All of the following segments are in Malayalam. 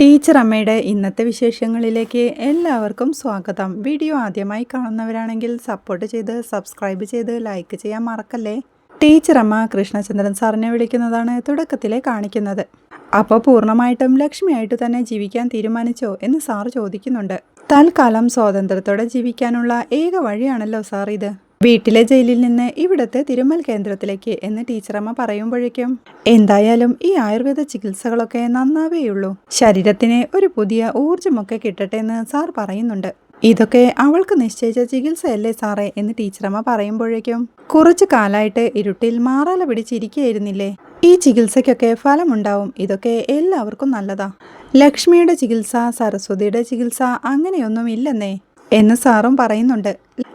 ടീച്ചർ അമ്മയുടെ ഇന്നത്തെ വിശേഷങ്ങളിലേക്ക് എല്ലാവർക്കും സ്വാഗതം. വീഡിയോ ആദ്യമായി കാണുന്നവരാണെങ്കിൽ സപ്പോർട്ട് ചെയ്ത് സബ്സ്ക്രൈബ് ചെയ്ത് ലൈക്ക് ചെയ്യാൻ മറക്കല്ലേ? ടീച്ചർ അമ്മ കൃഷ്ണചന്ദ്രൻ സാറിനെ വിളിക്കുന്നതാണ് തുടക്കത്തിലെ കാണിക്കുന്നത്. അപ്പോൾ പൂർണമായിട്ടും ലക്ഷ്മിയായിട്ട് തന്നെ ജീവിക്കാൻ തീരുമാനിച്ചോ എന്ന് സാർ ചോദിക്കുന്നുണ്ട്. തൽക്കാലം സ്വാതന്ത്ര്യത്തോടെ ജീവിക്കാനുള്ള ഏക വഴിയാണല്ലോ സാർ ഇത്. വീട്ടിലെ ജയിലിൽ നിന്ന് ഇവിടുത്തെ തിരുമൽ കേന്ദ്രത്തിലേക്ക് എന്ന് ടീച്ചറമ്മ പറയുമ്പോഴേക്കും എന്തായാലും ഈ ആയുർവേദ ചികിത്സകളൊക്കെ നന്നാവേയുള്ളൂ ശരീരത്തിന് ഒരു പുതിയ ഊർജമൊക്കെ കിട്ടട്ടെ എന്ന് സാർ പറയുന്നുണ്ട്. ഇതൊക്കെ അവൾക്ക് നിശ്ചയിച്ച ചികിത്സയല്ലേ സാറേ? എന്ന് ടീച്ചറമ്മ പറയുമ്പോഴേക്കും കുറച്ചു കാലമായിട്ട് ഇരുട്ടിൽ മാറാല പിടിച്ചിരിക്കുകയായിരുന്നില്ലേ ഈ ചികിത്സയ്ക്കൊക്കെ ഫലമുണ്ടാവും. ഇതൊക്കെ എല്ലാവർക്കും നല്ലതാ. ലക്ഷ്മിയുടെ ചികിത്സ സരസ്വതിയുടെ ചികിത്സ അങ്ങനെയൊന്നും ഇല്ലെന്നേ എന്ന് സാറും പറയുന്നുണ്ട്.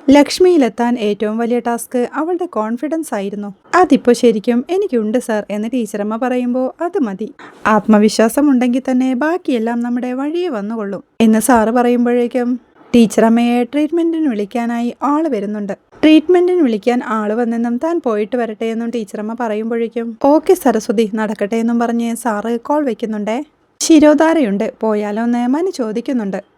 ലക്ഷ്മിയിലെത്താൻ ഏറ്റവും വലിയ ടാസ്ക് അവളുടെ കോൺഫിഡൻസ് ആയിരുന്നു. അതിപ്പോ ശരിക്കും എനിക്കുണ്ട് സർ എന്ന് ടീച്ചറമ്മ പറയുമ്പോൾ അത് മതി. ആത്മവിശ്വാസം ഉണ്ടെങ്കിൽ തന്നെ ബാക്കിയെല്ലാം നമ്മുടെ വഴിയെ വന്നുകൊള്ളും എന്ന് സാറ് പറയുമ്പോഴേക്കും ടീച്ചറമ്മയെ ട്രീറ്റ്മെന്റിന് വിളിക്കാനായി ആൾ വരുന്നുണ്ട്. ട്രീറ്റ്മെന്റിന് വിളിക്കാൻ ആൾ വന്നെന്നും താൻ പോയിട്ട് വരട്ടെ എന്നും ടീച്ചറമ്മ പറയുമ്പോഴേക്കും ഓക്കെ സരസ്വതി നടക്കട്ടെ എന്നും പറഞ്ഞ് സാറ് കോൾ വെക്കുന്നുണ്ടേ. ശിരോധാരയുണ്ട് പോയാലോ എന്ന് മനു ചോദിക്കുന്നുണ്ട്.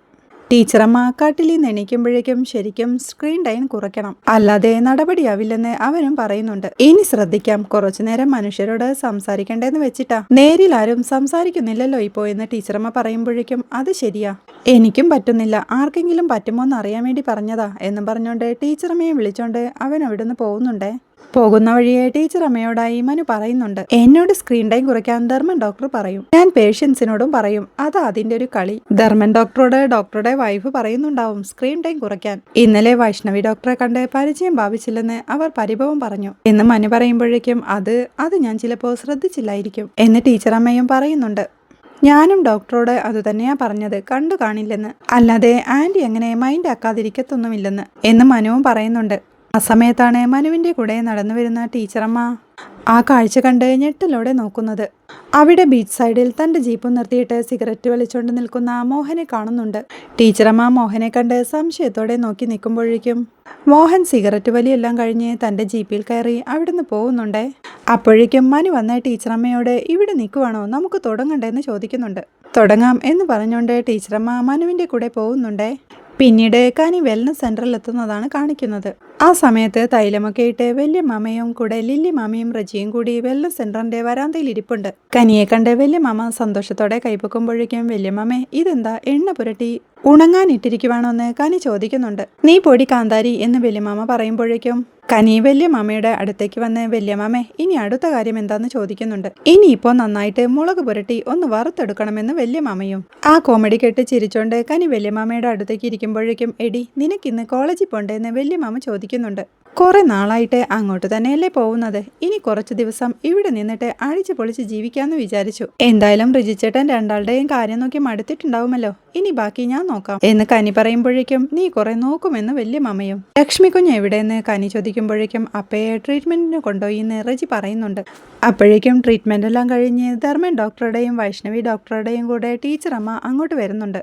ടീച്ചറമ്മ കാട്ടിലി നിന്ന് ശരിക്കും സ്ക്രീൻ ടൈം കുറയ്ക്കണം. അല്ലാതെ നടപടിയാവില്ലെന്ന് അവനും പറയുന്നുണ്ട്. ഇനി ശ്രദ്ധിക്കാം കുറച്ചു നേരം മനുഷ്യരോട് സംസാരിക്കണ്ടെന്ന് വെച്ചിട്ടാ. നേരിൽ ആരും സംസാരിക്കുന്നില്ലല്ലോ ഇപ്പോ എന്ന് ടീച്ചറമ്മ പറയുമ്പോഴേക്കും അത് ശരിയാ. എനിക്കും പറ്റുന്നില്ല. ആർക്കെങ്കിലും പറ്റുമോ എന്ന് അറിയാൻ വേണ്ടി പറഞ്ഞതാ എന്നും പറഞ്ഞോണ്ട് ടീച്ചറമ്മയെ വിളിച്ചോണ്ട് അവൻ അവിടുന്ന് പോകുന്നുണ്ടേ. പോകുന്ന വഴിയെ ടീച്ചർ അമ്മയോടായി മനു പറയുന്നുണ്ട്. എന്നോട് സ്ക്രീൻ ടൈം കുറയ്ക്കാൻ ധർമ്മൻ ഡോക്ടർ പറയും. ഞാൻ പേഷ്യൻസിനോടും പറയും. അത് അതിന്റെ ഒരു കളി. ധർമ്മൻ ഡോക്ടറോട് ഡോക്ടറുടെ വൈഫ് പറയുന്നുണ്ടാവും സ്ക്രീൻ ടൈം കുറയ്ക്കാൻ. ഇന്നലെ വൈഷ്ണവി ഡോക്ടറെ കണ്ട് പരിചയം ഭാവിച്ചില്ലെന്ന് അവർ പരിഭവം പറഞ്ഞു. എന്ന് മനു പറയുമ്പോഴേക്കും അത് അത് ഞാൻ ചിലപ്പോൾ ശ്രദ്ധിച്ചില്ലായിരിക്കും എന്ന് ടീച്ചർ അമ്മയും പറയുന്നുണ്ട്. ഞാനും ഡോക്ടറോട് അതുതന്നെയാ പറഞ്ഞത് കണ്ടു കാണില്ലെന്ന്. അല്ലാതെ ആന്റി എങ്ങനെ മൈൻഡ് ആക്കാതിരിക്കത്തൊന്നുമില്ലെന്ന് എന്ന് മനുവും പറയുന്നുണ്ട്. ആ സമയത്താണ് മനുവിന്റെ കൂടെ നടന്നു വരുന്ന ടീച്ചറമ്മ ആ കാഴ്ച കണ്ട് ഞെട്ടലോടെ നോക്കുന്നത്. അവിടെ ബീച്ച് സൈഡിൽ തന്റെ ജീപ്പ് നിർത്തിയിട്ട് സിഗരറ്റ് വലിച്ചുകൊണ്ട് നിൽക്കുന്ന മോഹനെ കാണുന്നുണ്ട്. ടീച്ചറമ്മ മോഹനെ കണ്ട് സംശയത്തോടെ നോക്കി നിൽക്കുമ്പോഴേക്കും മോഹൻ സിഗരറ്റ് വലിയെല്ലാം കഴിഞ്ഞ് തന്റെ ജീപ്പിൽ കയറി അവിടുന്ന് പോകുന്നുണ്ടേ. അപ്പോഴേക്കും മനു വന്ന ടീച്ചറമ്മയോട് ഇവിടെ നിൽക്കുവാണോ? നമുക്ക് തുടങ്ങണ്ടെന്ന് ചോദിക്കുന്നുണ്ട്. തുടങ്ങാം എന്ന് പറഞ്ഞുകൊണ്ട് ടീച്ചറമ്മ മനുവിന്റെ കൂടെ പോകുന്നുണ്ടേ. പിന്നീട് കനി വെൽനസ് സെന്ററിൽ എത്തുന്നതാണ് കാണിക്കുന്നത്. ആ സമയത്ത് തൈലമൊക്കെ ഇട്ട് വലിയ മാമയും കൂടെ ലില്ലി മാമയും റജിയും കൂടി വെൽനസ് സെന്ററിന്റെ വരാന്തയിൽ ഇരിപ്പുണ്ട്. കനിയെ കണ്ട് മാമ സന്തോഷത്തോടെ കൈപ്പൊക്കുമ്പോഴേക്കും വലിയ മാമേ ഇതെന്താ എണ്ണ പുരട്ടി ഉണങ്ങാനിട്ടിരിക്കുവാണോ എന്ന് കനി ചോദിക്കുന്നുണ്ട്. നീ പൊടി കാന്താരി എന്ന് വലിയ മാമ പറയുമ്പോഴേക്കും കനി വല്യമാമയുടെ അടുത്തേക്ക് വന്ന വല്യമാമേ ഇനി അടുത്ത കാര്യം എന്താന്ന് ചോദിക്കുന്നുണ്ട്. ഇനിയിപ്പോ നന്നായിട്ട് മുളക് പുരട്ടി ഒന്ന് വറുത്തെടുക്കണമെന്ന് വല്യമാമയും. ആ കോമഡി കേട്ട് ചിരിച്ചോണ്ട് കനി വല്യമാമയുടെ അടുത്തേക്ക് ഇരിക്കുമ്പോഴേക്കും എടി നിനക്കിന്ന് കോളേജിൽ പോണ്ടേന്ന് വല്യമാമ ചോദിക്കുന്നുണ്ട്. കുറെ നാളായിട്ട് അങ്ങോട്ട് തന്നെയല്ലേ പോകുന്നത്. ഇനി കുറച്ച് ദിവസം ഇവിടെ നിന്നിട്ട് അഴിച്ചു പൊളിച്ച് ജീവിക്കാന്ന് വിചാരിച്ചു. എന്തായാലും റിജിച്ചേട്ടൻ രണ്ടാളുടെയും കാര്യം നോക്കി മടുത്തിട്ടുണ്ടാവുമല്ലോ. ഇനി ബാക്കി ഞാൻ നോക്കാം. എന്ന് കനി പറയുമ്പോഴേക്കും നീ കുറെ നോക്കുമെന്ന് വലിയ മമ്മയും ലക്ഷ്മി കുഞ്ഞ് എവിടെയെന്ന് കനി ചോദിക്കുമ്പോഴേക്കും അപ്പയെ ട്രീറ്റ്മെന്റിന് കൊണ്ടുപോയി എന്ന് റജി പറയുന്നുണ്ട്. അപ്പോഴേക്കും ട്രീറ്റ്മെന്റ് എല്ലാം കഴിഞ്ഞ് ധർമ്മൻ ഡോക്ടറുടെയും വൈഷ്ണവി ഡോക്ടറുടെയും കൂടെ ടീച്ചർ അമ്മ അങ്ങോട്ട് വരുന്നുണ്ട്.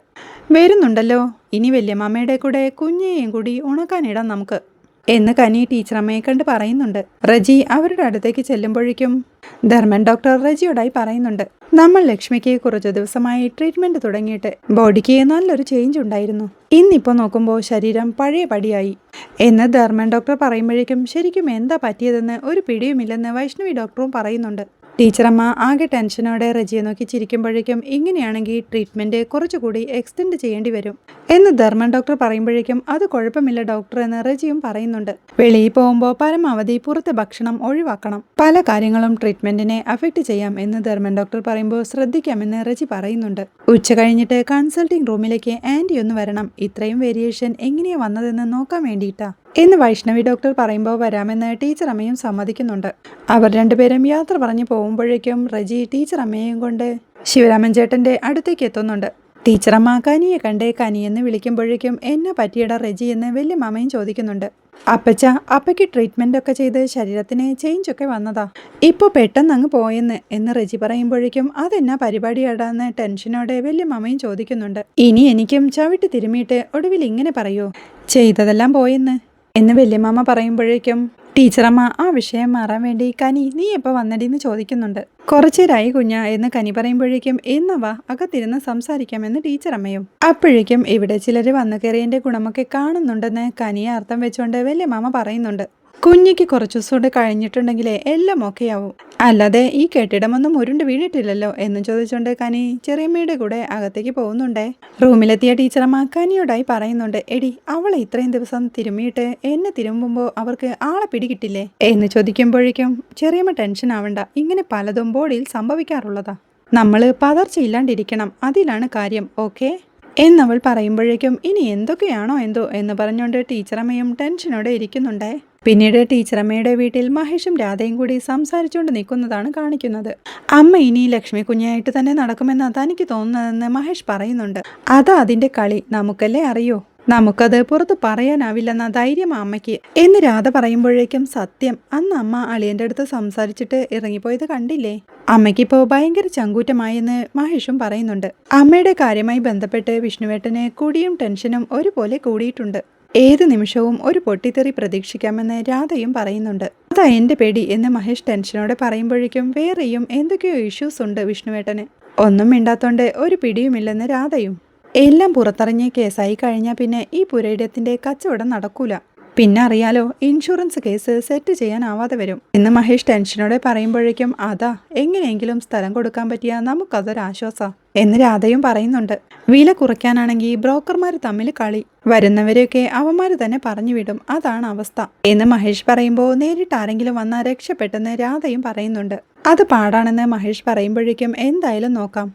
വരുന്നുണ്ടല്ലോ. ഇനി വലിയ മമ്മയുടെ കൂടെ കുഞ്ഞേയും കൂടി ഉണക്കാനിടാം നമുക്ക്. എന്ന് കനി ടീച്ചറമ്മയെ കണ്ട് പറയുന്നുണ്ട്. റജി അവരുടെ അടുത്തേക്ക് ചെല്ലുമ്പോഴേക്കും ധർമ്മൻ ഡോക്ടർ റജിയോടായി പറയുന്നുണ്ട്. നമ്മൾ ലക്ഷ്മിക്ക് കുറച്ചു ദിവസമായി ട്രീറ്റ്മെന്റ് തുടങ്ങിയിട്ട് ബോഡിക്ക് നല്ലൊരു ചേഞ്ച് ഉണ്ടായിരുന്നു. ഇന്നിപ്പോൾ നോക്കുമ്പോൾ ശരീരം പഴയ പടിയായി എന്ന് ധർമ്മൻ ഡോക്ടർ പറയുമ്പോഴേക്കും ശരിക്കും എന്താ പറ്റിയതെന്ന് ഒരു പിടിയുമില്ലെന്ന് വൈഷ്ണവി ഡോക്ടറും പറയുന്നുണ്ട്. ടീച്ചറമ്മ ആകെ ടെൻഷനോടെ റജിയെ നോക്കി ചിരിക്കുമ്പോഴേക്കും ഇങ്ങനെയാണെങ്കിൽ ട്രീറ്റ്മെന്റ് കുറച്ചുകൂടി എക്സ്റ്റെൻഡ് ചെയ്യേണ്ടി വരും എന്ന് ധർമ്മൻ ഡോക്ടർ പറയുമ്പോഴേക്കും അത് കുഴപ്പമില്ല ഡോക്ടർ എന്ന് റജിയും പറയുന്നുണ്ട്. വെളിയിൽ പോകുമ്പോൾ പരമാവധി പുറത്തെ ഭക്ഷണം ഒഴിവാക്കണം. പല കാര്യങ്ങളും ട്രീറ്റ്മെന്റിനെ അഫക്റ്റ് ചെയ്യാം എന്ന് ധർമ്മൻ ഡോക്ടർ പറയുമ്പോൾ ശ്രദ്ധിക്കാമെന്ന് റജി പറയുന്നുണ്ട്. ഉച്ച കഴിഞ്ഞിട്ട് കൺസൾട്ടിംഗ് റൂമിലേക്ക് ആന്റി ഒന്ന് വരണം. ഇത്രയും വേരിയേഷൻ എങ്ങനെയാണ് വന്നതെന്ന് നോക്കാൻ വേണ്ടിയിട്ടാ. എന്ന് വൈഷ്ണവി ഡോക്ടർ പറയുമ്പോൾ വരാമെന്ന് ടീച്ചർ അമ്മയും സമ്മതിക്കുന്നുണ്ട്. അവർ രണ്ടുപേരും യാത്ര പറഞ്ഞു പോകുമ്പോഴേക്കും റജി ടീച്ചർ അമ്മയും കൊണ്ട് ശിവരാമൻ ചേട്ടന്റെ അടുത്തേക്ക് എത്തുന്നുണ്ട്. ടീച്ചറമ്മ കനിയെ കണ്ടേ കനിയെന്ന് വിളിക്കുമ്പോഴേക്കും എന്നെ പറ്റിയട റജി എന്ന് വലിയ മാമയും ചോദിക്കുന്നുണ്ട്. അപ്പച്ച അപ്പയ്ക്ക് ട്രീറ്റ്മെന്റ് ഒക്കെ ചെയ്ത് ശരീരത്തിന് ചേഞ്ച് ഒക്കെ വന്നതാ. ഇപ്പോൾ പെട്ടെന്ന് അങ്ങ് പോയെന്ന് എന്ന് റജി പറയുമ്പോഴേക്കും അതെന്നാ പരിപാടിയാടാന്ന് ടെൻഷനോടെ വലിയ മാമയും ചോദിക്കുന്നുണ്ട്. ഇനി എനിക്കും ചവിട്ടി തിരുമിയിട്ട് ഒടുവിൽ ഇങ്ങനെ പറയൂ? ചെയ്തതെല്ലാം പോയെന്ന്. എന്ന് വല്യമാമ പറയുമ്പോഴേക്കും ടീച്ചറമ്മ ആ വിഷയം മാറാൻ വേണ്ടി കനി നീ എപ്പോൾ വന്നടിയെന്ന് ചോദിക്കുന്നുണ്ട്. കുറച്ചേരായി കുഞ്ഞ എന്ന് കനി പറയുമ്പോഴേക്കും എന്നവാ അകത്തിരുന്ന് സംസാരിക്കാമെന്ന് ടീച്ചറമ്മയും. അപ്പോഴേക്കും ഇവിടെ ചിലർ വന്നു കയറിയതിന്റെ ഗുണമൊക്കെ കാണുന്നുണ്ടെന്ന് കനിയെ അർത്ഥം വെച്ചുകൊണ്ട് വല്യമാമ പറയുന്നുണ്ട്. കുഞ്ഞിക്ക് കുറച്ചു ദിവസം കൂടെ കഴിഞ്ഞിട്ടുണ്ടെങ്കിലേ എല്ലാം ഓക്കെ ആവും. അല്ലാതെ ഈ കെട്ടിടമൊന്നും ഉരുണ്ട് വീണിട്ടില്ലല്ലോ എന്ന് ചോദിച്ചുകൊണ്ട് കനി ചെറിയമ്മയുടെ കൂടെ അകത്തേക്ക് പോകുന്നുണ്ടേ. റൂമിലെത്തിയ ടീച്ചറമ്മ കനിയോടായി പറയുന്നുണ്ട് എടി അവളെ ഇത്രയും ദിവസം തിരുമ്മിയിട്ട് എന്നെ തിരുമ്പുമ്പോൾ അവർക്ക് ആളെ പിടികിട്ടില്ലേ? എന്ന് ചോദിക്കുമ്പോഴേക്കും ചെറിയമ്മ ടെൻഷൻ ആവണ്ട ഇങ്ങനെ പലതും ബോഡിയിൽ സംഭവിക്കാറുള്ളതാ. നമ്മൾ പതർച്ചയില്ലാണ്ടിരിക്കണം അതിലാണ് കാര്യം ഓക്കെ എന്നവൾ പറയുമ്പോഴേക്കും ഇനി എന്തൊക്കെയാണോ എന്തോ? എന്ന് പറഞ്ഞുകൊണ്ട് ടീച്ചറമ്മയും ടെൻഷനോടെ ഇരിക്കുന്നുണ്ടേ. പിന്നീട് ടീച്ചറമ്മയുടെ വീട്ടിൽ മഹേഷും രാധയും കൂടി സംസാരിച്ചുകൊണ്ട് നിൽക്കുന്നതാണ് കാണിക്കുന്നത്. അമ്മ ഇനി ലക്ഷ്മി കുഞ്ഞായിട്ട് തന്നെ നടക്കുമെന്ന് തനിക്ക് തോന്നുന്നതെന്ന് മഹേഷ് പറയുന്നുണ്ട്. അതാ അതിന്റെ കളി. നമുക്കല്ലേ അറിയോ? നമുക്കത് പുറത്ത് പറയാനാവില്ലെന്ന ധൈര്യം അമ്മയ്ക്ക്. എന്ന് രാധ പറയുമ്പോഴേക്കും സത്യം അന്ന് അമ്മ അളിയന്റെ അടുത്ത് സംസാരിച്ചിട്ട് ഇറങ്ങിപ്പോയത് കണ്ടില്ലേ? അമ്മയ്ക്കിപ്പോ ഭയങ്കര ചങ്കൂറ്റമായെന്ന് മഹേഷും പറയുന്നുണ്ട്. അമ്മയുടെ കാര്യമായി ബന്ധപ്പെട്ട് വിഷ്ണുവേട്ടന് കുടിയും ടെൻഷനും ഒരുപോലെ കൂടിയിട്ടുണ്ട്. ഏത് നിമിഷവും ഒരു പൊട്ടിത്തെറി പ്രതീക്ഷിക്കാമെന്ന് രാധയും പറയുന്നുണ്ട്. അതാ എന്റെ പേടി എന്ന് മഹേഷ് ടെൻഷനോടെ പറയുമ്പോഴേക്കും വേറെയും എന്തൊക്കെയോ ഇഷ്യൂസ് ഉണ്ട് വിഷ്ണുവേട്ടന്. ഒന്നും മിണ്ടാത്തോണ്ട് ഒരു പിടിയുമില്ലെന്ന് രാധയും. എല്ലാം പുറത്തിറങ്ങിയ കേസായി കഴിഞ്ഞാൽ പിന്നെ ഈ പുരയിടത്തിന്റെ കച്ചവടം നടക്കൂല. പിന്നെ അറിയാലോ ഇൻഷുറൻസ് കേസ് സെറ്റ് ചെയ്യാനാവാതെ വരും. ഇന്ന് മഹേഷ് ടെൻഷനോടെ പറയുമ്പോഴേക്കും അതാ എങ്ങനെയെങ്കിലും സ്ഥലം കൊടുക്കാൻ പറ്റിയ നമുക്കതൊരാശ്വാസ എന്ന് രാധയും പറയുന്നുണ്ട്. വില കുറയ്ക്കാനാണെങ്കിൽ ബ്രോക്കർമാർ തമ്മിൽ കളി. വരുന്നവരെയൊക്കെ അവന്മാർ തന്നെ പറഞ്ഞു വിടും. അതാണ് അവസ്ഥ. എന്ന് മഹേഷ് പറയുമ്പോൾ നേരിട്ട് ആരെങ്കിലും വന്നാൽ രക്ഷപ്പെട്ടെന്ന് രാധയും പറയുന്നുണ്ട്. അത് പാടാണെന്ന് മഹേഷ് പറയുമ്പോഴേക്കും എന്തായാലും നോക്കാം.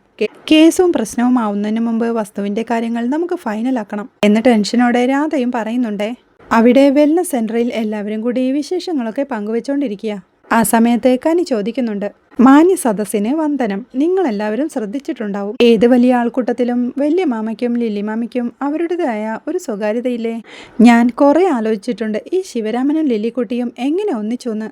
കേസും പ്രശ്നവും ആവുന്നതിന് മുമ്പ് വസ്തുവിന്റെ കാര്യങ്ങൾ നമുക്ക് ഫൈനലാക്കണം എന്ന് ടെൻഷനോടെ രാധയും പറയുന്നുണ്ടേ. അവിടെ വെൽനസ് സെന്ററിൽ എല്ലാവരും കൂടി വിശേഷങ്ങളൊക്കെ പങ്കുവെച്ചുകൊണ്ടിരിക്കുക ആ സമയത്ത് കനി ചോദിക്കുന്നുണ്ട് മാന്യ സദസ്സിന് വന്ദനം നിങ്ങൾ എല്ലാവരും ശ്രദ്ധിച്ചിട്ടുണ്ടാവും. ഏത് വലിയ ആൾക്കൂട്ടത്തിലും വലിയ മാമയ്ക്കും ലില്ലി മാമയ്ക്കും അവരുടേതായ ഒരു സ്വകാര്യതയില്ലേ? ഞാൻ കുറെ ആലോചിച്ചിട്ടുണ്ട് ഈ ശിവരാമനും ലില്ലിക്കുട്ടിയും എങ്ങനെ ഒന്നിച്ചൊന്ന്?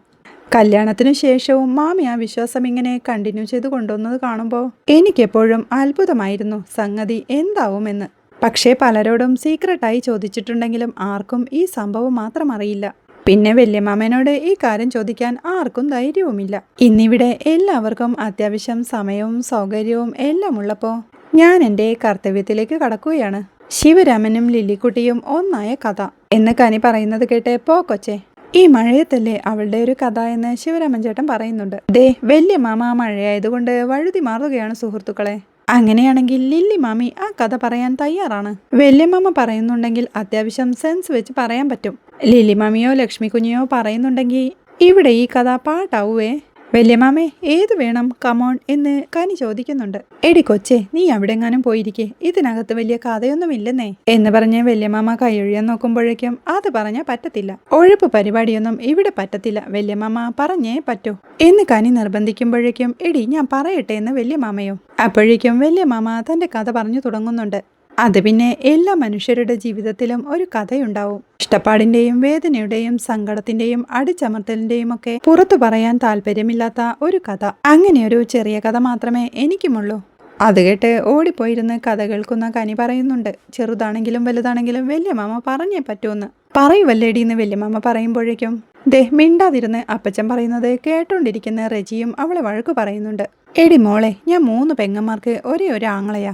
കല്യാണത്തിനു ശേഷവും മാമി ആ വിശ്വാസം ഇങ്ങനെ കണ്ടിന്യൂ ചെയ്ത് കൊണ്ടുവന്നത് കാണുമ്പോൾ എനിക്കെപ്പോഴും അത്ഭുതമായിരുന്നു സംഗതി എന്താവുമെന്ന്. പക്ഷേ പലരോടും സീക്രട്ടായി ചോദിച്ചിട്ടുണ്ടെങ്കിലും ആർക്കും ഈ സംഭവം മാത്രം അറിയില്ല. പിന്നെ വല്യമാമനോട് ഈ കാര്യം ചോദിക്കാൻ ആർക്കും ധൈര്യവുമില്ല. ഇന്നിവിടെ എല്ലാവർക്കും അത്യാവശ്യം സമയവും സൗകര്യവും എല്ലാം ഉള്ളപ്പോൾ ഞാൻ എന്റെ കർത്തവ്യത്തിലേക്ക് കടക്കുകയാണ്. ശിവരാമനും ലില്ലിക്കുട്ടിയും ഒന്നായ കഥ. എന്ന് കനി പറയുന്നത് കേട്ട് പോ കൊച്ചേ. ഈ മഴയത്തല്ലേ അവളുടെ ഒരു കഥ എന്ന് ശിവരാമൻ ചേട്ടൻ പറയുന്നുണ്ട്. ദേ വലിയ മാമ മഴയായതുകൊണ്ട് വഴുതി മാറുകയാണ് സുഹൃത്തുക്കളെ. അങ്ങനെയാണെങ്കിൽ ലില്ലി മാമി ആ കഥ പറയാൻ തയ്യാറാണ്. വല്യമ്മ പറയുന്നുണ്ടെങ്കിൽ അത്യാവശ്യം സെൻസ് വെച്ച് പറയാൻ പറ്റും. ലില്ലി മാമിയോ ലക്ഷ്മി കുഞ്ഞിയോ പറയുന്നുണ്ടെങ്കിൽ ഇവിടെ ഈ കഥ പാട്ടാവുവേ. വല്യമാമേ ഏത് വേണം? കമോൺ എന്ന് കനി ചോദിക്കുന്നുണ്ട്. എടി കൊച്ചേ നീ എവിടെങ്ങാനും പോയിരിക്കെ. ഇതിനകത്ത് വലിയ കഥയൊന്നുമില്ലെന്നേ. എന്ന് പറഞ്ഞ് വല്യമാമ കൈയൊഴിയാൻ നോക്കുമ്പോഴേക്കും അത് പറഞ്ഞാൽ പറ്റത്തില്ല. ഒഴുപ്പ് പരിപാടിയൊന്നും ഇവിടെ പറ്റത്തില്ല. വല്യമാമ പറഞ്ഞേ പറ്റൂ. എന്ന് കനി നിർബന്ധിക്കുമ്പോഴേക്കും എടി ഞാൻ പറയട്ടെ എന്ന് വല്യമാമയോ? അപ്പോഴേക്കും വല്യമാമ തന്റെ കഥ പറഞ്ഞു തുടങ്ങുന്നുണ്ട്. അത് പിന്നെ എല്ലാ മനുഷ്യരുടെ ജീവിതത്തിലും ഒരു കഥയുണ്ടാവും. ഇഷ്ടപ്പാടിന്റെയും വേദനയുടെയും സങ്കടത്തിന്റെയും അടിച്ചമർത്തലിന്റെയും ഒക്കെ പുറത്തു പറയാൻ താല്പര്യമില്ലാത്ത ഒരു കഥ. അങ്ങനെയൊരു ചെറിയ കഥ മാത്രമേ എനിക്കുമുള്ളൂ. അത് കേട്ട് ഓടിപ്പോയിരുന്ന് കഥ കേൾക്കുന്ന കനി പറയുന്നുണ്ട്. ചെറുതാണെങ്കിലും വലുതാണെങ്കിലും വല്യമാമ പറഞ്ഞേ പറ്റൂന്ന്. പറയുവല്ലേടി എന്ന് വല്യമാമ പറയുമ്പോഴേക്കും ദേ മിണ്ടാതിരുന്ന് അപ്പച്ചൻ പറയുന്നത് കേട്ടോണ്ടിരിക്കുന്ന റെജിയും അവളെ വഴക്കു പറയുന്നുണ്ട്. എടി മോളെ ഞാൻ മൂന്ന് പെങ്ങന്മാർക്ക് ഒരേ ഒരു ആങ്ങളയാ.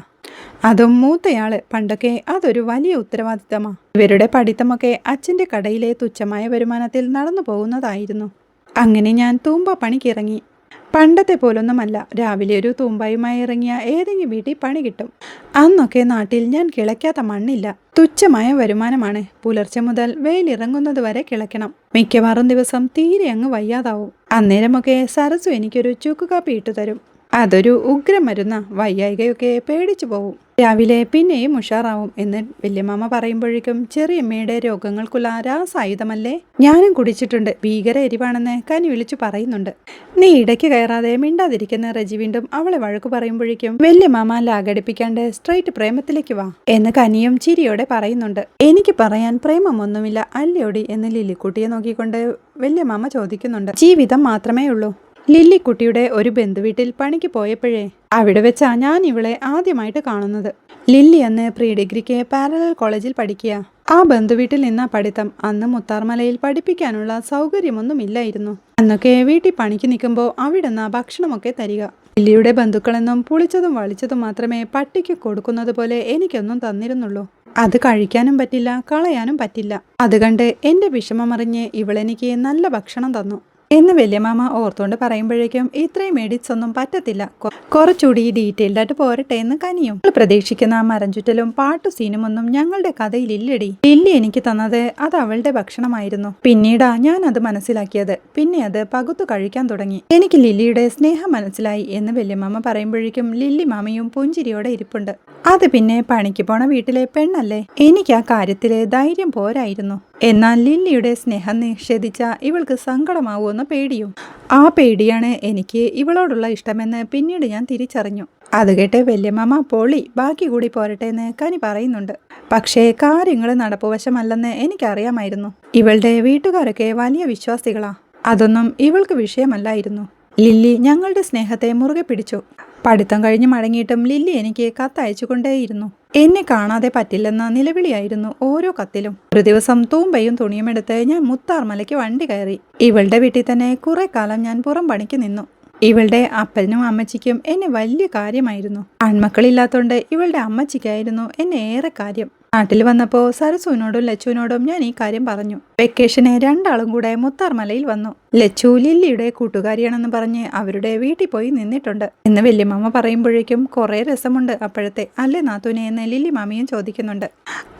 അതും മൂത്തയാൾ. പണ്ടൊക്കെ അതൊരു വലിയ ഉത്തരവാദിത്തമാ. ഇവരുടെ പഠിത്തമൊക്കെ അച്ഛന്റെ കടയിലെ തുച്ഛമായ വരുമാനത്തിൽ നടന്നു പോകുന്നതായിരുന്നു. അങ്ങനെ ഞാൻ തൂമ്പ പണിക്കിറങ്ങി. പണ്ടത്തെ പോലൊന്നുമല്ല. രാവിലെ ഒരു തൂമ്പായുമായി ഇറങ്ങിയ ഏതെങ്കിലും വീട്ടിൽ പണി കിട്ടും. അന്നൊക്കെ നാട്ടിൽ ഞാൻ കിളയ്ക്കാത്ത മണ്ണില്ല. തുച്ഛമായ വരുമാനമാണ്. പുലർച്ചെ മുതൽ വെയിലിറങ്ങുന്നത് വരെ കിളയ്ക്കണം. മിക്കവാറും ദിവസം തീരെ അങ്ങ് വയ്യാതാവും. അന്നേരമൊക്കെ സരസു എനിക്കൊരു ചുക്ക് കാപ്പി ഇട്ടു തരും അതൊരു ഉഗ്രമരുന്ന. വയ്യായികയൊക്കെ പേടിച്ചു പോവും. രാവിലെ പിന്നെയും ഉഷാറാവും എന്ന് വല്യമാമ പറയുമ്പോഴേക്കും ചെറിയമ്മയുടെ രോഗങ്ങൾക്കുള്ള രാസായുധമല്ലേ? ഞാനും കുടിച്ചിട്ടുണ്ട്. ഭീകര എരിവാണെന്ന് കനി വിളിച്ചു പറയുന്നുണ്ട്. നീ ഇടയ്ക്ക് കയറാതെ മിണ്ടാതിരിക്കുന്ന റജി വീണ്ടും അവളെ വഴക്കു പറയുമ്പോഴേക്കും വല്യമാമ ലാഗടിപ്പിക്കാണ്ട് സ്ട്രൈറ്റ് പ്രേമത്തിലേക്ക് വാ എന്ന് കനിയും ചിരിയോടെ പറയുന്നുണ്ട്. എനിക്ക് പറയാൻ പ്രേമമൊന്നുമില്ല അല്ലയോടി എന്ന് ലില്ലിക്കുട്ടിയെ നോക്കിക്കൊണ്ട് വല്യമാമ ചോദിക്കുന്നുണ്ട്. ജീവിതം മാത്രമേ ഉള്ളൂ. ലില്ലിക്കുട്ടിയുടെ ഒരു ബന്ധുവീട്ടിൽ പണിക്ക് പോയപ്പോഴേ അവിടെ വെച്ചാ ഞാൻ ഇവളെ ആദ്യമായിട്ട് കാണുന്നത്. ലില്ലി അന്ന് പ്രീ ഡിഗ്രിക്ക് പാരലൽ കോളേജിൽ പഠിക്കുക. ആ ബന്ധുവീട്ടിൽ നിന്ന പഠിത്തം. അന്ന് മുത്താർമലയിൽ പഠിപ്പിക്കാനുള്ള സൗകര്യമൊന്നും ഇല്ലായിരുന്നു അന്നൊക്കെ വീട്ടിൽ പണിക്ക് നിൽക്കുമ്പോൾ അവിടെ നിന്ന് ഭക്ഷണമൊക്കെ തരിക. ലില്ലിയുടെ ബന്ധുക്കളെന്നും പുളിച്ചതും വളിച്ചതും മാത്രമേ പട്ടിക്ക് കൊടുക്കുന്നത് പോലെ എനിക്കൊന്നും തന്നിരുന്നുള്ളൂ. അത് കഴിക്കാനും പറ്റില്ല കളയാനും പറ്റില്ല. അത് കണ്ട് എന്റെ വിഷമമറിഞ്ഞ് ഇവളെനിക്ക് നല്ല ഭക്ഷണം തന്നു. എന്ന് വല്യമാമ ഓർത്തുകൊണ്ട് പറയുമ്പോഴേക്കും ഇത്രയും എഡിറ്റ്സ് ഒന്നും പറ്റത്തില്ല. കുറച്ചുകൂടി ഡീറ്റെയിൽഡ് ആയിട്ട് പോരട്ടെ എന്ന് കനിയും. പ്രതീക്ഷിക്കുന്ന ആ മരം ചുറ്റലും പാട്ടു സീനും ഒന്നും ഞങ്ങളുടെ കഥയിൽ ഇല്ലടി ലില്ലി എനിക്ക് തന്നത് അത് അവളുടെ ഭക്ഷണമായിരുന്നു. പിന്നീടാ ഞാൻ അത് മനസ്സിലാക്കിയത്. പിന്നെ അത് പകുത്തു കഴിക്കാൻ തുടങ്ങി. എനിക്ക് ലില്ലിയുടെ സ്നേഹം മനസ്സിലായി എന്ന് വല്യമാമ പറയുമ്പോഴേക്കും ലില്ലി മാമയും പുഞ്ചിരിയോടെ ഇരിപ്പുണ്ട്. അത് പിന്നെ പണിക്ക് പോണ വീട്ടിലെ പെണ്ണല്ലേ? എനിക്ക് ആ കാര്യത്തിലെ ധൈര്യം പോരായിരുന്നു. എന്നാൽ ലില്ലിയുടെ സ്നേഹം നിഷേധിച്ച ഇവൾക്ക് സങ്കടമാവുമെന്ന പേടിയും. ആ പേടിയാണ് എനിക്ക് ഇവളോടുള്ള ഇഷ്ടമെന്ന് പിന്നീട് ഞാൻ തിരിച്ചറിഞ്ഞു. അത് കേട്ട് വല്യമ്മ പൊളി ബാക്കി കൂടി പോരട്ടെ എന്ന് കനി പറയുന്നുണ്ട്. പക്ഷേ കാര്യങ്ങൾ നടപ്പുവശമല്ലെന്ന് എനിക്കറിയാമായിരുന്നു. ഇവളുടെ വീട്ടുകാരൊക്കെ വലിയ വിശ്വാസികളാ. അതൊന്നും ഇവൾക്ക് വിഷയമല്ലായിരുന്നു. ലില്ലി ഞങ്ങളുടെ സ്നേഹത്തെ മുറുകെ പിടിച്ചു. പഠിത്തം കഴിഞ്ഞ് മടങ്ങിയിട്ടും ലില്ലി എനിക്ക് കത്തയച്ചുകൊണ്ടേയിരുന്നു. എന്നെ കാണാതെ പറ്റില്ലെന്ന നിലവിളിയായിരുന്നു ഓരോ കത്തിലും. ഒരു ദിവസം തൂമ്പയും തുണിയുമെടുത്ത് ഞാൻ മുത്താർമലയ്ക്ക് വണ്ടി കയറി. ഇവളുടെ വീട്ടിൽ തന്നെ കുറെ കാലം ഞാൻ പുറം പണിക്ക് നിന്നു. ഇവളുടെ അപ്പനും അമ്മച്ചിക്കും എന്നെ വലിയ കാര്യമായിരുന്നു. ആൺമക്കളില്ലാത്തോണ്ട് ഇവളുടെ അമ്മച്ചിക്കായിരുന്നു എന്നെ ഏറെ കാര്യം. നാട്ടിൽ വന്നപ്പോൾ സരസുവിനോടും ലച്ചുവിനോടും ഞാൻ ഈ കാര്യം പറഞ്ഞു. വെക്കേഷന് രണ്ടാളും കൂടെ മുത്താർമലയിൽ വന്നു. ലച്ചു ലില്ലിയുടെ കൂട്ടുകാരിയാണെന്ന് പറഞ്ഞ് അവരുടെ വീട്ടിൽ പോയി നിന്നിട്ടുണ്ട്. എന്ന് വല്യമ്മ പറയുമ്പോഴേക്കും കുറേ രസമുണ്ട് അപ്പോഴത്തെ അല്ലേ നാത്തൂനെ എന്ന് ലില്ലി മാമിയും ചോദിക്കുന്നുണ്ട്.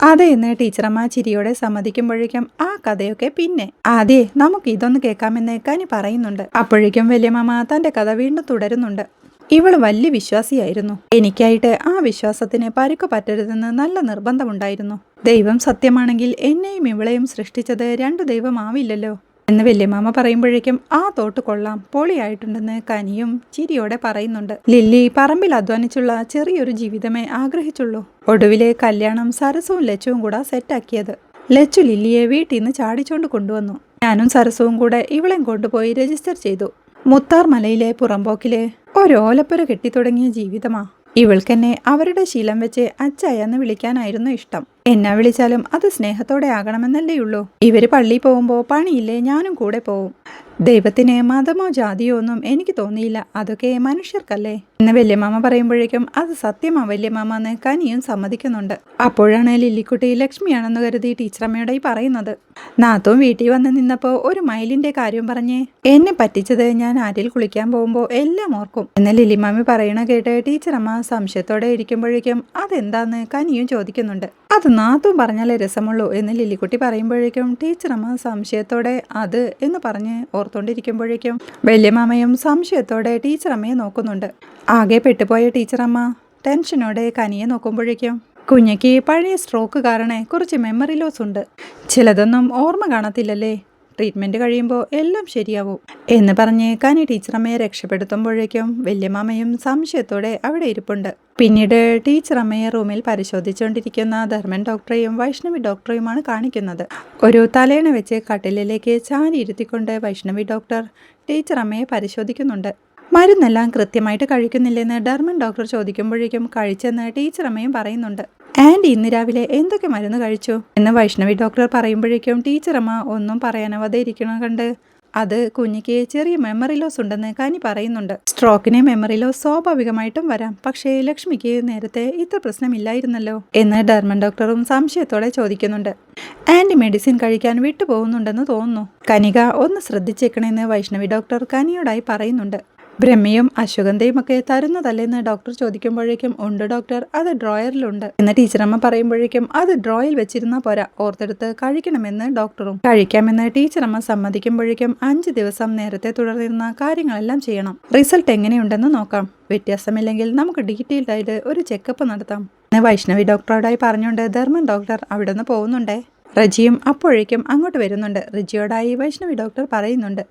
അതെ എന്ന് ടീച്ചറമ്മ ചിരിയോടെ സമ്മതിക്കുമ്പോഴേക്കും ആ കഥയൊക്കെ പിന്നെ. ആദ്യേ നമുക്ക് ഇതൊന്ന് കേൾക്കാമെന്ന് കനി പറയുന്നുണ്ട്. അപ്പോഴേക്കും വല്യമ്മ തന്റെ കഥ വീണ്ടും തുടരുന്നുണ്ട്. ഇവൾ വലിയ വിശ്വാസിയായിരുന്നു. എനിക്കായിട്ട് ആ വിശ്വാസത്തിന് പരുക്ക് പറ്റരുതെന്ന് നല്ല നിർബന്ധമുണ്ടായിരുന്നു. ദൈവം സത്യമാണെങ്കിൽ എന്നെയും ഇവളെയും സൃഷ്ടിച്ചത് രണ്ടു ദൈവമാവില്ലല്ലോ. എന്ന് വല്യമാമ പറയുമ്പോഴേക്കും ആ തോട്ട് കൊള്ളാം പൊളിയായിട്ടുണ്ടെന്ന് കനിയും ചിരിയോടെ പറയുന്നുണ്ട്. ലില്ലി പറമ്പിൽ അധ്വാനിച്ചുള്ള ചെറിയൊരു ജീവിതമേ ആഗ്രഹിച്ചുള്ളൂ. ഒടുവിലെ കല്യാണം സരസവും ലച്ചുവും കൂടെ സെറ്റാക്കിയത്. ലച്ചു ലില്ലിയെ വീട്ടിൽ നിന്ന് ചാടിച്ചോണ്ട് കൊണ്ടുവന്നു. ഞാനും സരസവും കൂടെ ഇവളെയും കൊണ്ടുപോയി രജിസ്റ്റർ ചെയ്തു. മുത്താർ മലയിലെ പുറമ്പോക്കിലെ ഒരോലപ്പുര കെട്ടിത്തുടങ്ങിയ ജീവിതമാ. ഇവൾക്കെന്നെ അവരുടെ ശീലം വെച്ച് അച്ചയെന്ന് വിളിക്കാനായിരുന്നു ഇഷ്ടം. എന്നാ വിളിച്ചാലും അത് സ്നേഹത്തോടെ ആകണമെന്നല്ലേയുള്ളൂ ഇവർ പള്ളിയിൽ പോകുമ്പോൾ പണിയില്ലേ ഞാനും കൂടെ പോവും. ദൈവത്തിന് മതമോ ജാതിയോ ഒന്നും എനിക്ക് തോന്നിയില്ല. അതൊക്കെ മനുഷ്യർക്കല്ലേ? എന്ന് വല്യമാമ പറയുമ്പോഴേക്കും അത് സത്യമാ വല്യമാമ എന്ന് കനിയും സമ്മതിക്കുന്നുണ്ട്. അപ്പോഴാണ് ലില്ലിക്കുട്ടി ലക്ഷ്മിയാണെന്ന് കരുതി ടീച്ചറമ്മയുടെ ഈ പറയുന്നത്. നാത്തും വീട്ടിൽ വന്ന് നിന്നപ്പോൾ ഒരു മയിലിന്റെ കാര്യം പറഞ്ഞേ എന്നെ പറ്റിച്ചത് ഞാൻ ആരിൽ കുളിക്കാൻ പോകുമ്പോൾ എല്ലാം ഓർക്കും. എന്ന് ലില്ലിമാമി പറയണ കേട്ട് ടീച്ചറമ്മ സംശയത്തോടെ ഇരിക്കുമ്പോഴേക്കും അതെന്താന്ന്? കനിയും ചോദിക്കുന്നുണ്ട്. അത് നാത്തും പറഞ്ഞാലേ രസമുള്ളൂ എന്ന് ലില്ലിക്കുട്ടി പറയുമ്പോഴേക്കും ടീച്ചറമ്മ സംശയത്തോടെ അത് എന്ന് പറഞ്ഞ് ഓർത്തോണ്ടിരിക്കുമ്പോഴേക്കും വല്യമാമയും സംശയത്തോടെ ടീച്ചറമ്മയെ നോക്കുന്നുണ്ട്. ആകെ പെട്ടുപോയ ടീച്ചറമ്മ ടെൻഷനോടെ കനിയെ നോക്കുമ്പോഴേക്കും കുഞ്ഞയ്ക്ക് പഴയ സ്ട്രോക്ക് കാരണേ കുറച്ച് മെമ്മറി ലോസ് ഉണ്ട്. ചിലതൊന്നും ഓർമ്മ കാണത്തില്ലല്ലേ? ട്രീറ്റ്മെന്റ് കഴിയുമ്പോൾ എല്ലാം ശരിയാവും എന്ന് പറഞ്ഞ് കനി ടീച്ചറമ്മയെ രക്ഷപ്പെടുത്തുമ്പോഴേക്കും വല്യമാമയും സംശയത്തോടെ അവിടെ ഇരിപ്പുണ്ട്. പിന്നീട് ടീച്ചറമ്മയെ റൂമിൽ പരിശോധിച്ചുകൊണ്ടിരിക്കുന്ന ധർമ്മൻ ഡോക്ടറെയും വൈഷ്ണവി ഡോക്ടറെയുമാണ് കാണിക്കുന്നത്. ഒരു തലേണ വെച്ച് കട്ടിലിലേക്ക് ചാരി ഇരുത്തിക്കൊണ്ട് വൈഷ്ണവി ഡോക്ടർ ടീച്ചറമ്മയെ പരിശോധിക്കുന്നുണ്ട്. മരുന്നെല്ലാം കൃത്യമായിട്ട് കഴിക്കുന്നില്ലെന്ന് ഡർമൻ ഡോക്ടർ ചോദിക്കുമ്പോഴേക്കും കഴിച്ചെന്ന് ടീച്ചറമ്മയും പറയുന്നുണ്ട്. ആന്റി ഇന്ന് രാവിലെ എന്തൊക്കെ മരുന്ന് കഴിച്ചു? എന്ന് വൈഷ്ണവി ഡോക്ടർ പറയുമ്പോഴേക്കും ടീച്ചറമ്മ ഒന്നും പറയാനാവാതെ ഇരിക്കണം കണ്ട് അത് കുഞ്ഞിക്ക് ചെറിയ മെമ്മറി ലോസ് ഉണ്ടെന്ന് കനി പറയുന്നുണ്ട്. സ്ട്രോക്കിന് മെമ്മറി ലോസ് സ്വാഭാവികമായിട്ടും വരാം. പക്ഷേ ലക്ഷ്മിക്ക് നേരത്തെ ഇത്ര പ്രശ്നമില്ലായിരുന്നല്ലോ എന്ന് ഡർമൻ ഡോക്ടറും സംശയത്തോടെ ചോദിക്കുന്നുണ്ട്. ആന്റി മെഡിസിൻ കഴിക്കാൻ വിട്ടുപോകുന്നുണ്ടെന്ന് തോന്നുന്നു. കനിക ഒന്ന് ശ്രദ്ധിച്ചേക്കണേന്ന് വൈഷ്ണവി ഡോക്ടർ കനിയോടായി പറയുന്നുണ്ട്. ബ്രഹ്മയും അശ്വഗന്ധയും ഒക്കെ തരുന്നതല്ലെന്ന് ഡോക്ടർ ചോദിക്കുമ്പോഴേക്കും ഉണ്ട് ഡോക്ടർ അത് ഡ്രോയറിലുണ്ട്. എന്ന് ടീച്ചറമ്മ പറയുമ്പോഴേക്കും അത് ഡ്രോയിൽ വെച്ചിരുന്ന പോരാ ഓർത്തെടുത്ത് കഴിക്കണമെന്ന് ഡോക്ടറും. കഴിക്കാമെന്ന് ടീച്ചറമ്മ സമ്മതിക്കുമ്പോഴേക്കും അഞ്ച് ദിവസം നേരത്തെ തുടർന്നിരുന്ന കാര്യങ്ങളെല്ലാം ചെയ്യണം. റിസൾട്ട് എങ്ങനെയുണ്ടെന്ന് നോക്കാം. വ്യത്യാസമില്ലെങ്കിൽ നമുക്ക് ഡീറ്റെയിൽഡ് ആയിട്ട് ഒരു ചെക്കപ്പ് നടത്താം. വൈഷ്ണവി ഡോക്ടറോടായി പറഞ്ഞുകൊണ്ട് ധർമ്മൻ ഡോക്ടർ അവിടെ നിന്ന് പോകുന്നുണ്ടേ? റജിയും അപ്പോഴേക്കും അങ്ങോട്ട് വരുന്നുണ്ട്. റജിയോടായി വൈഷ്ണവി ഡോക്ടർ പറയുന്നുണ്ട്.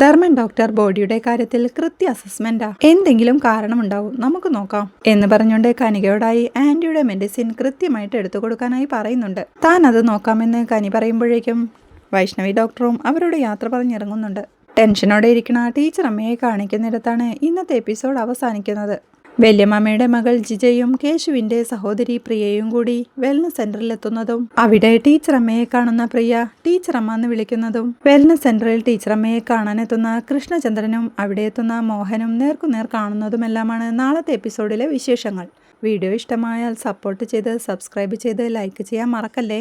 ധർമ്മൻ ഡോക്ടർ ബോഡിയുടെ കാര്യത്തിൽ കൃത്യ അസസ്മെന്റാ എന്തെങ്കിലും കാരണമുണ്ടാവും നമുക്ക് നോക്കാം എന്ന് പറഞ്ഞുകൊണ്ട് കനികയോടായി ആന്റിയുടെ മെഡിസിൻ കൃത്യമായിട്ട് എടുത്തു കൊടുക്കാനായി പറയുന്നുണ്ട്. താൻ അത് നോക്കാമെന്ന് കനി പറയുമ്പോഴേക്കും വൈഷ്ണവി ഡോക്ടറും അവരോട് യാത്ര പറഞ്ഞിറങ്ങുന്നുണ്ട്. ടെൻഷനോടെ ഇരിക്കുന്ന ടീച്ചർ അമ്മയെ കാണിക്കുന്നിടത്താണ് ഇന്നത്തെ എപ്പിസോഡ് അവസാനിക്കുന്നത്. വല്യമ്മയുടെ മകൾ ജിജയും കേശുവിന്റെ സഹോദരി പ്രിയയും കൂടി വെൽനസ് സെന്ററിൽ എത്തുന്നതും അവിടെ ടീച്ചറമ്മയെ കാണുന്ന പ്രിയ ടീച്ചർ അമ്മ എന്ന് വിളിക്കുന്നതും വെൽനസ് സെന്ററിൽ ടീച്ചർ ടീച്ചറമ്മയെ കാണാനെത്തുന്ന കൃഷ്ണചന്ദ്രനും അവിടെ എത്തുന്ന മോഹനും നേർക്കുനേർ കാണുന്നതുമെല്ലാമാണ് നാളത്തെ എപ്പിസോഡിലെ വിശേഷങ്ങൾ. വീഡിയോ ഇഷ്ടമായാൽ സപ്പോർട്ട് ചെയ്ത് സബ്സ്ക്രൈബ് ചെയ്ത് ലൈക്ക് ചെയ്യാൻ മറക്കല്ലേ?